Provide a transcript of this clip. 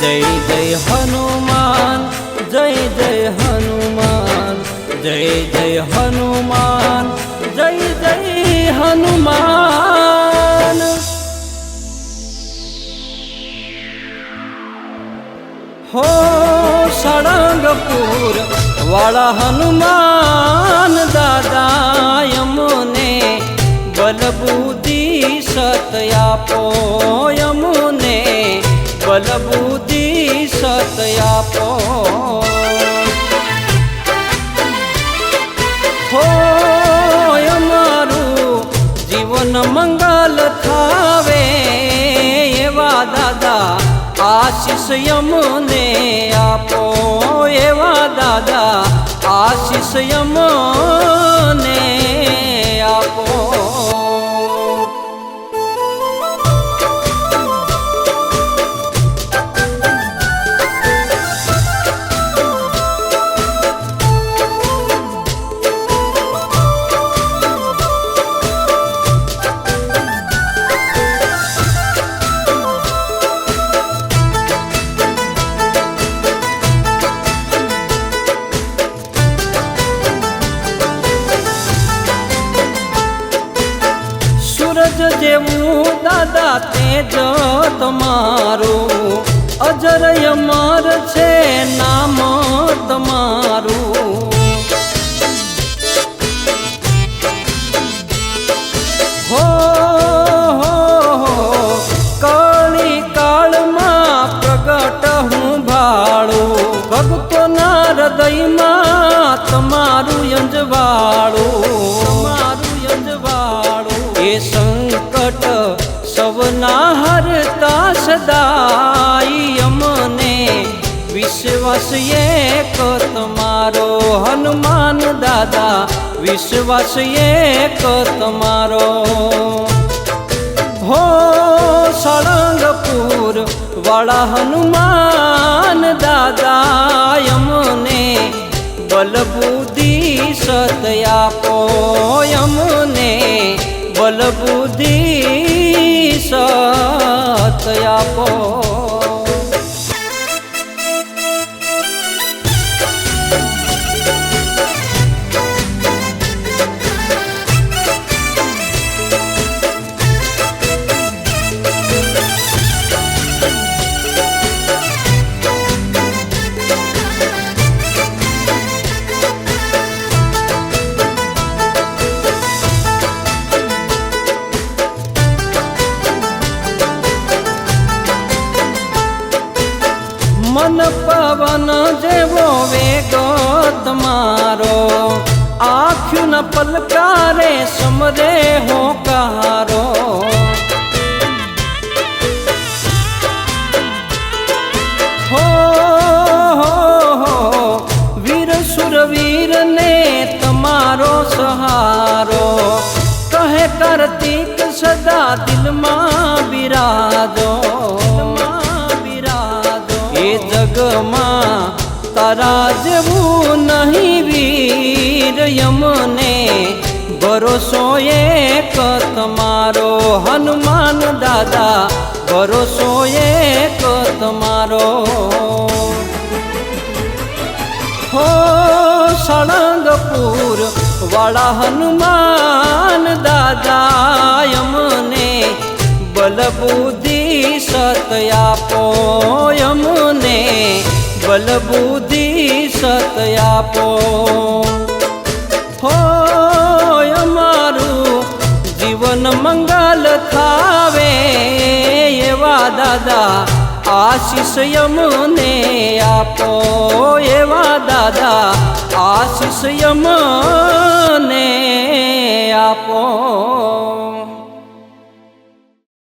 જય જય હનુમાન, જય જય હનુમાન, જય જય હનુમાન હો સળંગપુર વાળા હનુમાન દાદા યમુને બલબુદ્ધિ સત આપો. જીવન મંગલ થાવે એવા દાદા આશીષ યમને આપો એવા દાદા આશીષ યમને આપો. જેવું દાદા તેજ તમારું. અજર અમાર છે વિશ્વાસ એક તમારો હનુમાન દાદા વિશ્વાસ એક તમારો. હો સળંગપુર વાળા હનુમાન દાદા યમને બલબુદ્ધિ સત આપો. યમને બલબુદ્ધિ સત આપો. મન પવન જેવો વેગો તમારો. આખ્યું પલકારે સમરે હો કહારો હો હો હો, વીર સુરવીર ને તમારો સહારો. કહે કાર્તિક સદા દિલમાં બિરાજો. જગમાં તારા જેવું નહીં વીર યમને. ભરોસો એક તમારો હનુમાન દાદા, ભરોસો એક તમારો. હો સળંગપુર વાળા હનુમાન દાદા યમને, બલબુદ્ધિ સત આપો યમને બલબુદ્ધિ સત આપો. હો અમારું જીવન મંગલ થાવે એવા દાદા, આશીષ યમને આપો. એવા દાદા, આશીષ યમને આપો.